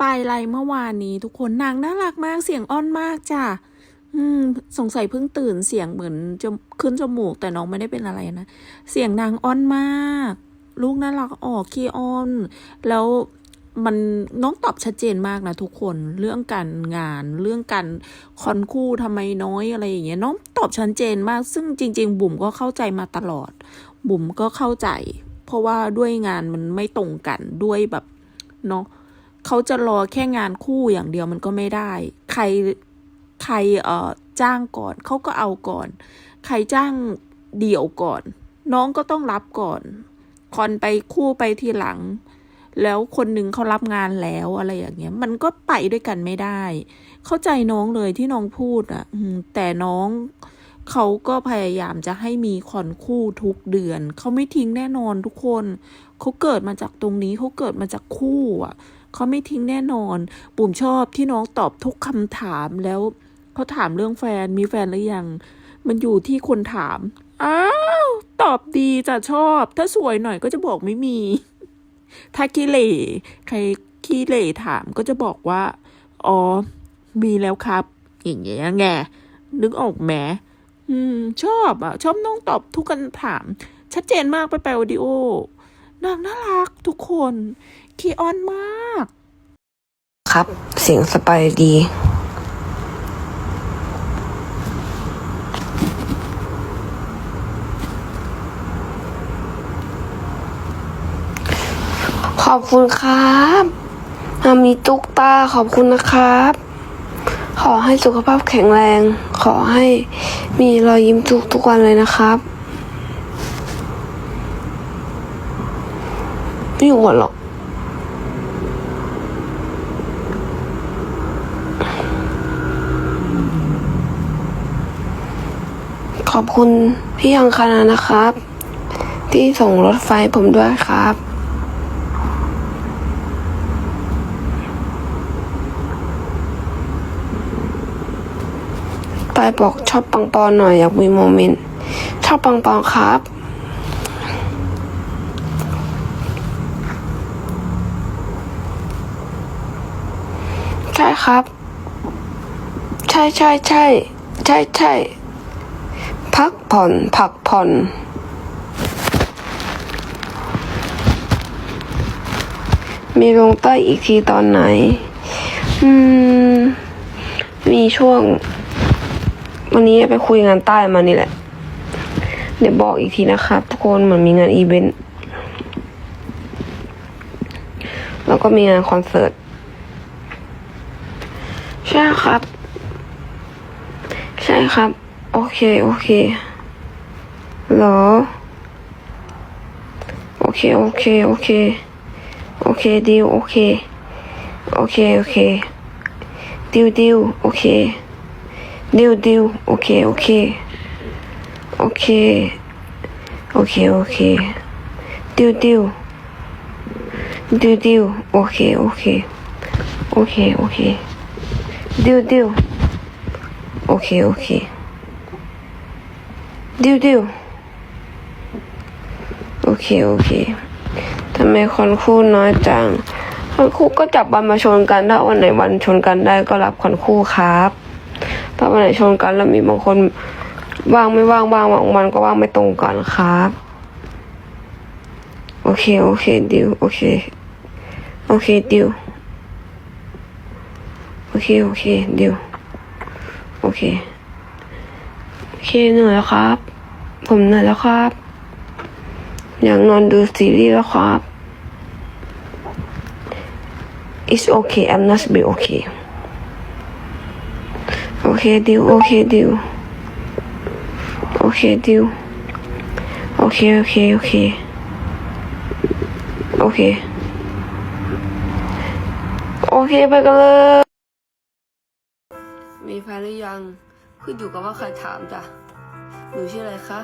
ปลายไลเมื่อวานนี้ ทุกคนนางน่ารักมากเสียงอ้อนมากจ้ะอืมสงสัยเพิ่งตื่นเสียงเหมือนจะขึ้นจมูกแต่น้องไม่ได้เป็นอะไรนะ เสียงนางอ้อนมาก ลูกน่ารักออกขี้อ้อน แล้วมันน้องตอบชัดเจนมากนะทุกคนเรื่องการงานเรื่องการคอนคู่ทำไมน้อยอะไรอย่างเงี้ยน้องตอบชัดเจนมาก ซึ่งจริง ๆ บุ๋มก็เข้าใจมาตลอด บุ๋มก็เข้าใจ เพราะว่าด้วยงานมันไม่ตรงกันด้วยแบบเนาะ เขาจะรอแค่งานคู่อย่างเดียวมันก็ไม่ได้ ใครใครเอ่อจ้างก่อนเขาก็เอาก่อน ใครจ้างเดี่ยวก่อน น้องก็ต้องรับก่อน คอนไปคู่ไปทีหลัง แล้วคนหนึ่งเขารับงานแล้วอะไรอย่างเงี้ย มันก็ไปด้วยกันไม่ได้ เข้าใจน้องเลยที่น้องพูดอะแต่น้องเขาก็พยายามจะให้มีคอนคู่ทุกเดือน เขาไม่ทิ้งแน่นอนทุกคน เขาเกิดมาจากตรงนี้เขาเกิดมาจากคู่อะ เขาไม่ทิ้งแน่นอน ปุ่มชอบที่น้องตอบทุกคำถามแล้วเขาถามเรื่องแฟนมีแฟนหรือยัง มันอยู่ที่คนถาม อ้าวตอบดีจะชอบ ถ้าสวยหน่อยก็จะบอกไม่มี ถ้าขี้เหร่ใครขี้เหร่ถามก็จะบอกว่า อ๋อ มีแล้วครับ อย่างเงี้ยไงนึกออกไหมอืม ชอบอะ ชอบน้องตอบทุกคำถาม ชัดเจนมากไปไปวิดีโอ นางน่ารักทุกคนคีออนมาก ครับ เสียงสบายดี ขอบคุณครับอามีตุ๊กตาขอบคุณนะครับ ขอให้สุขภาพแข็งแรง ขอให้มีรอยยิ้มทุกทุกวันเลยนะครับ ไม่อยู่หมดหรอก ขอบคุณพี่ยังคณานะครับ ที่ส่งรถไฟผมด้วยครับตายบอกชอบปังปอนหน่อยอยากมีโมเมนต์ ชอบปังปอนครับ ใช่ครับ ใช่ใช่ใช่ใช่ใช่พักผ่อนพักผ่อนมีลงใต้อีกทีตอนไหน อืม มีช่วง วันนี้ไปคุยงานใต้มานี่แหละ เดี๋ยวบอกอีกทีนะครับทุกคนเหมือนมีงานอีเวนต์ แล้วก็มีงานคอนเสิร์ต ใช่ครับ ใช่ครับ โอเค โอเคเหรอ โอเค โอเค โอเค โอเคดิวโอเค โอเค โอเคดิวดิวโอเคดิวดิวโอเค โอเค โอเค โอเค โอเคดิวดิวดิวดิวโอเค โอเค โอเค โอเค ดิวดิวโอเค โอเค ดิวดิวโอเค โอเคทำไมคนคู่น้อยจังคนคู่ก็จับวันมาชนกันถ้าวันไหนวันชนกันได้ก็รับคนคู่ครับถ้าวันไหนชนกันแล้วมีบางคนว่างไม่ว่างว่างบางวันก็ว่างไม่ตรงกันครับ โอเค โอเคดิวโอเค โอเคดิว เค โอเคดิวโอเค โอเคเหนื่อยแล้วครับ ผมเหนื่อยแล้วครับ อยากนอนดูซีรีส์แล้วครับ It's okay I'm not be okay โอเคดิวโอเคดิวโอเคดิวโอเค โอเค โอเค โอเค โอเค ไปกันเลย มีแฟนหรือยัง ขึ้นอยู่กับว่าใครถามจ้ะ หนูชื่ออะไรคะ